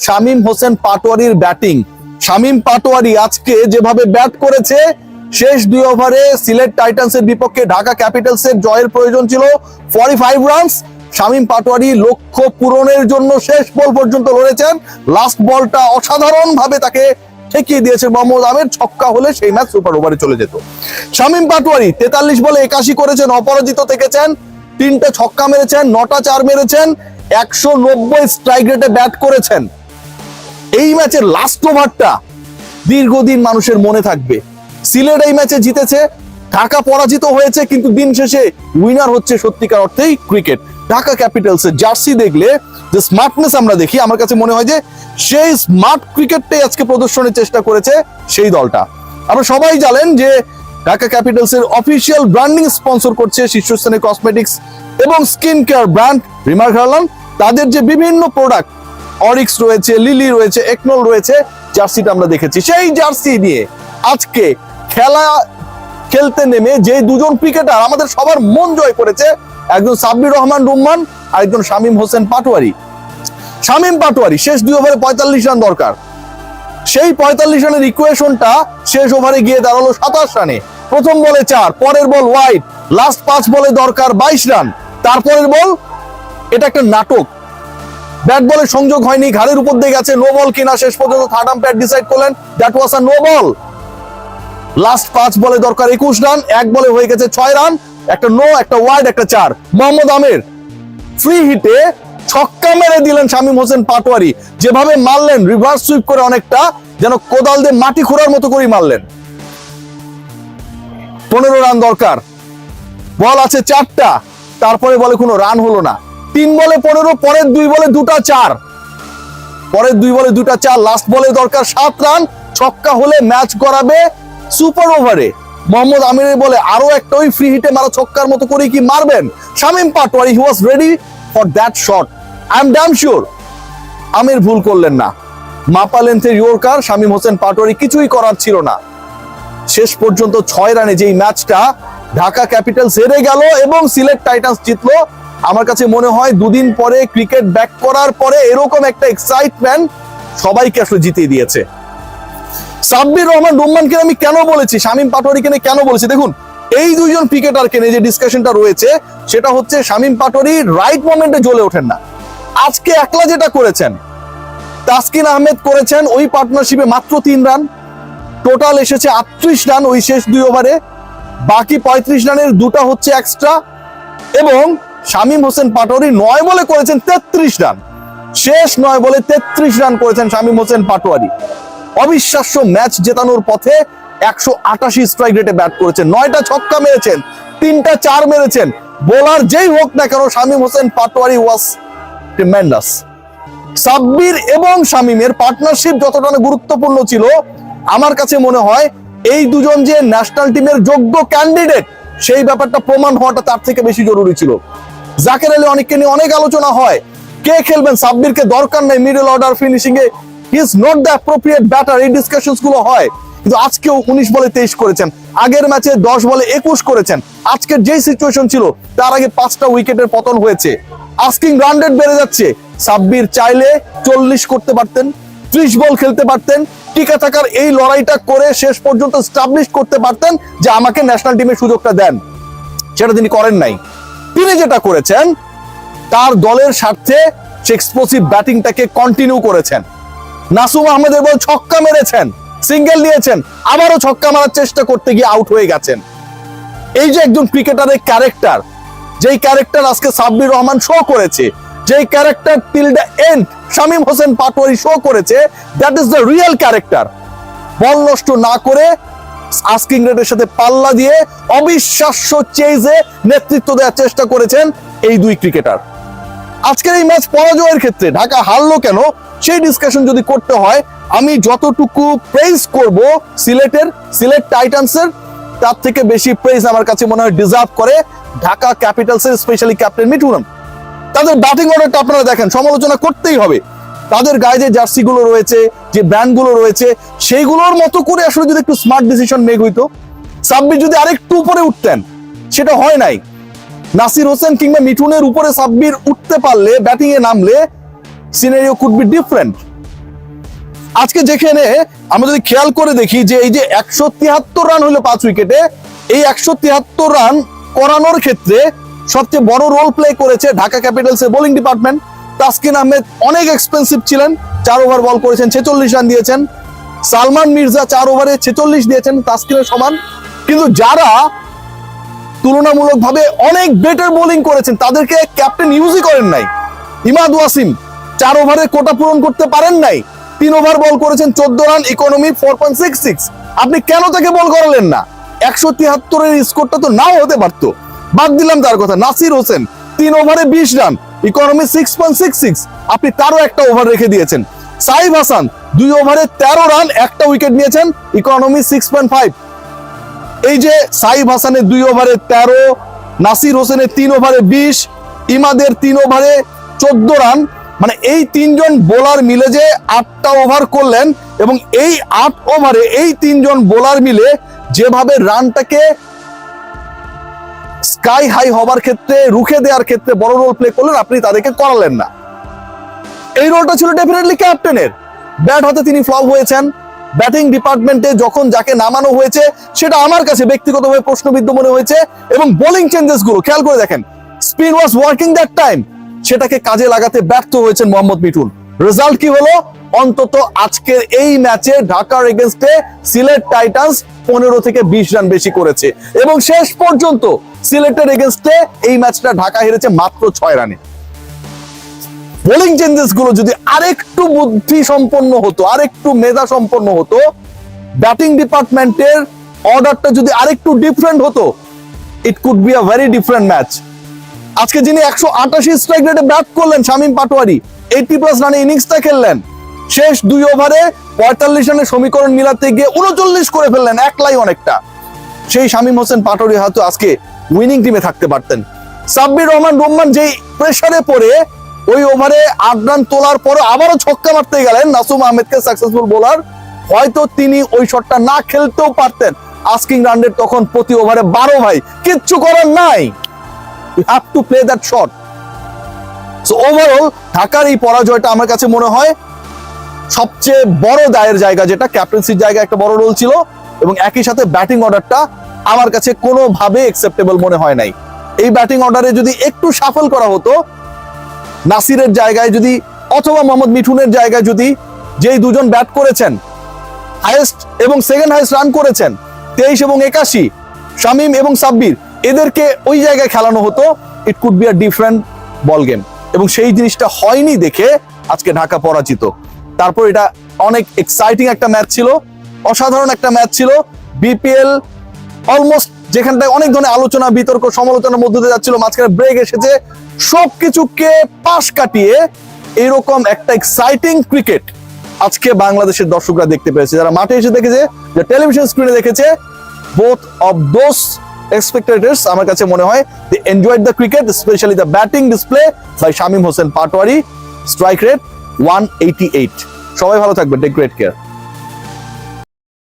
শামীম হোসেন পাটোয়ারির ব্যাটিং। শামীম পাটোয়ারি আজকে যেভাবে ব্যাট করেছে, শেষ দুই ওভারে সিলেট টাইটান্সের বিপক্ষে ঢাকা ক্যাপিটালসের জয়ের প্রয়োজন ছিল forty five runs Shamim Patwari লক্ষ্য পূরণের জন্য শেষ বল পর্যন্ত লড়েছেন। লাস্ট বলটা অসাধারণ ভাবে তাকে ঠেকিয়ে দিয়েছে মোহাম্মদ আমের, ছক্কা হলে সেই ম্যাচ সুপার ওভারে চলে যেত। শামীম পাটোয়ারি তেতাল্লিশ বলে একাশি করেছেন, অপরাজিত থেকেছেন, তিনটে ছক্কা মেরেছেন, নটা চার মেরেছেন, একশো নব্বই স্ট্রাইক রেটে ব্যাট করেছেন। এই ম্যাচের লাস্ট ওভারটা দীর্ঘদিন মানুষের মনে থাকবে। সিলেট এই ম্যাচে জিতেছে, ঢাকা পরাজিত হয়েছে, কিন্তু দিন শেষে উইনার হচ্ছে সত্যিকার অর্থেই ক্রিকেট ঢাকা ক্যাপিটালস এর জার্সি দেখলে যে স্মার্টনেস আমরা দেখি, আমার কাছে মনে হয় যে সেই স্মার্ট ক্রিকেটটাই আজকে প্রদর্শনের চেষ্টা করেছে সেই দলটা। আমরা সবাই জানেন যে ঢাকা ক্যাপিটালস এর অফিসিয়াল ব্র্যান্ডিং স্পন্সর করছে শীর্ষস্থানীয় কসমেটিক্স এবং skin care brand Remark Herlan তাদের যে বিভিন্ন প্রোডাক্ট অরিক্স রয়েছে, লিলি রয়েছে, একনল রয়েছে, জার্সিটা আমরা দেখেছি। সেই জার্সি নিয়ে আজকে খেলা খেলতে নেমে যে দুজন ক্রিকেটার আমাদের সবার মন জয় করেছে, একজন সাব্বির রহমান রুম্মান আর একজন শামীম হোসেন পাটোয়ারি। শামীম পাটোয়ারি, শেষ দুই ওভারে পঁয়তাল্লিশ রান দরকার। সেই পঁয়তাল্লিশ রানের ইকুয়েশনটা শেষ ওভারে গিয়ে দাঁড়াল সাতাশ রানে। প্রথম বলে চার, পরের বল ওয়াইড লাস্ট পাঁচ বলে দরকার বাইশ রান। তারপরের বল, এটা একটা নাটক। ব্যাট বলে সংযোগ হয়নি, ঘাড়ের উপর দিয়ে গেছে নো বল কিনা শেষ পর্যন্ত থার্ড আম্পায়ার ডিসাইড করলেন that was a no ball last পাঁচ বলে দরকার একুশ রান এক বলে হয়ে গেছে ছয় রান একটা নো একটা ওয়াইড একটা চার। মোহাম্মদ আমির ফ্রি হিটে ছক্কা মেরে দিলেন শামীম হোসেন পাটোয়ারি। যেভাবে মারলেন রিভার্স সুইপ করে অনেকটা, যেন কোদাল দিয়ে মাটি খোঁড়ার মতো করেই মারলেন। পনেরো রান দরকার। বল আছে চারটা, তারপরে বলে কোনো রান হলো না। তিন বলে পনেরো, পরের দুই বলে দুটা চার। পরের দুই বলে দুটা চার লাস্ট বলে দরকার সাত রান, ছক্কা হলে ম্যাচ করাবে সুপার ওভারে মোহাম্মদ আমিরের বলে আরও একটা ওই ফ্রি হিটে মারা ছক্কার মতো করে কি মারবেন? Shamim Patwari he was ready for that shot I am damn sure Amir ভুল করলেন না। মাপা লেন্থের ইয়র্কার শামীম হোসেন পাটোয়ারি কিছুই করার ছিল না। শেষ পর্যন্ত ছয় রানে যেই ম্যাচটা ঢাকা ক্যাপিটালস হেরে গেল এবং সিলেট টাইটান্স জিতলো আমার কাছে মনে হয় দুদিন পরে ক্রিকেট ব্যাক করার পরে এরকম একটা এক্সাইটমেন্ট সবাইকে আসলে জিতিয়ে দিয়েছে। সাব্বির রহমান, রুম্মানকে আমি কেন বলেছি? শামীম পাটোয়ারিকে নিয়ে কেন বলেছি? দেখুন, এই দুইজন ক্রিকেটারকে নিয়ে যে ডিসকাশনটা রয়েছে, সেটা হচ্ছে শামীম পাটোয়ারি রাইট মোমেন্টে জ্বলে ওঠেন না। আজকে একলা যেটা করেছেন, তাসকিন আহমেদ করেছেন ওই পার্টনারশিপে মাত্র তিন রান। টোটাল এসেছে আটত্রিশ রান ওই শেষ দুই ওভারে বাকি পঁয়ত্রিশ রানের দুটা হচ্ছে এক্সট্রা এবং শামীম হোসেন পাটোয়ারি নয় বলে করেছেন তেত্রিশ রান। শেষ নয় বলে তেত্রিশ রান করেছেন শামীম হোসেন পাটোয়ারি। অবিশ্বাস্য ম্যাচ জেতানোর পথে একশো আটাশি স্ট্রাইক রেটে ব্যাট করেছেন। নয়টা ছক্কা মেরেছেন, তিনটা চার মেরেছেন। বোলার যেই হোক না কেন, শামীম হোসেন পাটোয়ারি ওয়াজ ট্রিমেন্ডাস সাব্বির এবং শামীমের পার্টনারশিপ যতটা গুরুত্বপূর্ণ ছিল, আমার কাছে মনে হয় এই দুজন যে ন্যাশনাল টিমের যোগ্য ক্যান্ডিডেট সেই ব্যাপারটা প্রমাণ হওয়াটা তার থেকে বেশি জরুরি ছিল। জাকের আলী অনেককে নিয়ে অনেক আলোচনা হয়। কে খেলবেন? সাব্বিরকে দরকার নেই middle order finishing A. Is not the appropriate batter এই ডিসকাশনসগুলো হয়। কিন্তু আজকেও উনিশ বলে তেইশ করেছেন। আগের ম্যাচে দশ বলে একুশ করেছেন। আজকের যেই সিচুয়েশন ছিল, তার আগে পাঁচটা উইকেটের পতন হয়েছে। আস্কিং রান রেট বেড়ে যাচ্ছে। সাব্বির চাইলে চল্লিশ করতে পারতেন, ত্রিশ বল খেলতে পারতেন। টিকা থাকার এই লড়াইটা করে শেষ পর্যন্ত স্টাবলিশ করতে পারতেন যে আমাকে ন্যাশনাল টিমের সুযোগটা দেন। সেটা তিনি করেন নাই। তিনি যেটা করেছেন, তার দলের স্বার্থে এক্সপ্লোসিভ ব্যাটিংটাকে কন্টিনিউ করেছেন। নাসুম আহমেদের বল ছক্কা মেরেছেন সিঙ্গেল দিয়েছেন, আবারও ছক্কা মারার চেষ্টা করতে গিয়ে আউট হয়ে গেছেন। এই যে একজন ক্রিকেটারের ক্যারেক্টার যেই ক্যারেক্টার আজকে সাব্বির রহমান শো করেছে, যেই character till the end Shamim Hossain Patwari show করেছে that is the real character ball নষ্ট না করে আস্কিং রেটের সাথে পাল্লা দিয়ে অবিশ্বাস্য চেজে নেতৃত্ব দেওয়ার চেষ্টা করেছেন এই দুই ক্রিকেটার। আজকের এই ম্যাচ পরাজয়ের ক্ষেত্রে ঢাকা হারলো কেন, সেই ডিসকাশন যদি করতে হয়, আমি যতটুকু প্রেজ করব সিলেটের, সিলেট টাইটান্সের, তার থেকে বেশি প্রেজ আমার কাছে মনে হয় ডিজার্ভ করে ঢাকা ক্যাপিটালসের স্পেশালি ক্যাপ্টেন মিঠুন তাদের ব্যাটিং অর্ডারটা আপনারা দেখেন, সমালোচনা করতেই হবে। তাদের গায়ে যে জার্সি গুলো রয়েছে, যে ব্র্যান্ডগুলো রয়েছে, সেইগুলোর মতো করে আসলে যদি একটু স্মার্ট ডিসিশন মেক হইতো, সাব্বির যদি আরেকটু উপরে উঠতেন, সেটা হয় নাই। নাসির হোসেন কিংবা মিঠুনের উপরে সাব্বির উঠতে পারলে ব্যাটিং এ নামলে সিনারিও কুড বি ডিফারেন্ট আজকে যেখানে আমরা যদি খেয়াল করে দেখি যে এই যে একশো তিয়াত্তর রান হলো পাঁচ উইকেটে এই একশো তিয়াত্তর রান করানোর ক্ষেত্রে সবচেয়ে বড় রোল প্লে করেছে ঢাকা ক্যাপিটালসের বোলিং ডিপার্টমেন্ট তাসকিন আহমেদ অনেক এক্সপেন্সিভ ছিলেন, চার ওভার বল করেছেন, ছেচল্লিশ রান দিয়েছেন। সালমান মির্জা চার ওভারে ছেচল্লিশ দিয়েছেন তাসকিনের সমান। কিন্তু যারা তুলনামূলকভাবে অনেক বেটার বোলিং করেছেন, তাদেরকে ক্যাপ্টেন ইউজই করেন নাই। ইমাদ ওয়াসিম চার ওভারে কোটা পূরণ করতে পারেন নাই। তিন ওভার বল করেছেন, চোদ্দ run economy four point six six আপনি কেন তাকে বল করালেন না? একশো তিয়াত্তরের স্কোরটা তো নাও হতে পারতো। বাদ দিলাম তার কথা, নাসির হোসেন, তিন ওভারে বিশ run economy six point six six আপনি তারও একটা ওভার রেখে দিয়েছেন। সাইফ হাসান, দুই ওভারে তেরো রান একটা উইকেট নিয়েছেন। ইকোনমি সিক্স পয়েন্ট ফাইভ এই যে সাইব হাসানের দুই ওভারে তেরো, নাসির হোসেনের তিন ওভারে বিশ, ইমাদের তিন ওভারে চোদ্দ রান মানে এই তিনজন বোলার মিলে যে আটটা ওভার করলেন, এবং এই আট ওভারে এই তিনজন বোলার মিলে যেভাবে রানটাকে স্কাই হাই হবার ক্ষেত্রে, রুখে দেওয়ার ক্ষেত্রে বড় রোল প্লে করলেন, আপনি তাদেরকে করালেন না। এই রোলটা ছিল ডেফিনেটলি ক্যাপ্টেনের ব্যাট হাতে তিনি ফ্লপ হয়েছেন। ব্যাটিং ডিপার্টমেন্টে যখন যাকে নামানো হয়েছে, সেটা আমার কাছে ব্যক্তিগতভাবে প্রশ্নবিদ্ধ মনে হয়েছে এবং বোলিং চেঞ্জেসগুলো, খেয়াল করে দেখেন spin was working that time সেটাকে কাজে লাগাতে ব্যর্থ হয়েছেন মোহাম্মদ মিঠুন। রেজাল্ট কি হলো? অন্তত আজকের এই ম্যাচে ঢাকার এগেনস্টে সিলেট টাইটান্স পনেরো থেকে বিশ রান বেশি করেছে। এবং শেষ পর্যন্ত সিলেটের এগেনস্টে এই ম্যাচটা ঢাকা হেরেছে মাত্র ছয় রানে। বোলিং চেঞ্জেসগুলো যদি আরেকটু বুদ্ধি সম্পন্ন হতো, আরেকটু মেধা সম্পন্ন হতো ব্যাটিং ডিপার্টমেন্টের অর্ডারটা যদি আরেকটু ডিফারেন্ট হতো it could be a very different match আজকে যিনি একশো আটাশি স্ট্রাইক রেটে ব্যাট করলেন, শামীম পাটোয়ারি এইটি প্লাস রানে ইনিংসটা খেললেন। শেষ দুই ওভারে পঁয়তাল্লিশ রানের সমীকরণ মিলাতে গিয়ে উনচল্লিশ করে ফেললেন একলাই অনেকটা। সেই শামীম হোসেন পাটোয়ারি হয়তো আজকে উইনিং টিমে থাকতে পারতেন। সাব্বির রহমান রহমান যেই প্রেসারে পড়ে, ওই ওভারে আট রান তোলার পরে আবারও ছক্কা মারতে গেলেন নাসুম আহমেদকে সাকসেসফুল বোলার হয়তো তিনি ওই শটটা না খেলতেও পারতেন। আস্কিং রান রেট তখন প্রতি ওভারে বারো ভাই। কিচ্ছু করার নাই। Have to play that shot so overall ঢাকার এই পরাজয়টা আমার কাছে মনে হয় সবচেয়ে বড় দায়ের জায়গা যেটা ক্যাপ্টেন্সির জায়গা একটা বড় রোল ছিল। এবং একই সাথে ব্যাটিং অর্ডারটা আমার কাছে কোনোভাবে একসেপ্টেবল মনে হয় নাই। এই ব্যাটিং অর্ডারে যদি একটু সাফল করা হতো, নাসিরের জায়গায় যদি অথবা মোহাম্মদ মিঠুনের জায়গায় যদি যেই দুজন ব্যাট করেছেন হাইয়েস্ট এবং সেকেন্ড হাইয়েস্ট রান করেছেন, তেইশ এবং একাশি, শামিম এবং সাব্বির, এদেরকে ওই জায়গায় খেলানো হতো it could be a different ball game এবং সেই জিনিসটা হয়নি দেখে আজকে ঢাকা পরাজিত। তারপর এটা অনেক এক্সাইটিং একটা ম্যাচ ছিল, অসাধারণ একটা ম্যাচ ছিল বিপিএল অলমোস্ট যেখানটায় অনেক ধরনের আলোচনা, বিতর্ক, সমালোচনার মধ্যে দিয়ে যাচ্ছিল, মাঝখানে ব্রেক এসেছে। সবকিছুকে পাশ কাটিয়ে এরকম একটা এক্সাইটিং ক্রিকেট আজকে বাংলাদেশের দর্শকরা দেখতে পেয়েছে। যারা মাঠে এসে দেখেছে, যে টেলিভিশন স্ক্রিনে দেখেছে বোথ অফ দোজ স্পেক্টেটার্স আমার কাছে মনে হয় the enjoyed the cricket specially the batting display by Shamim Hossain Patwari strike rate one eighty eight সবাই ভালো থাকবেন টেক গ্রেট কেয়ার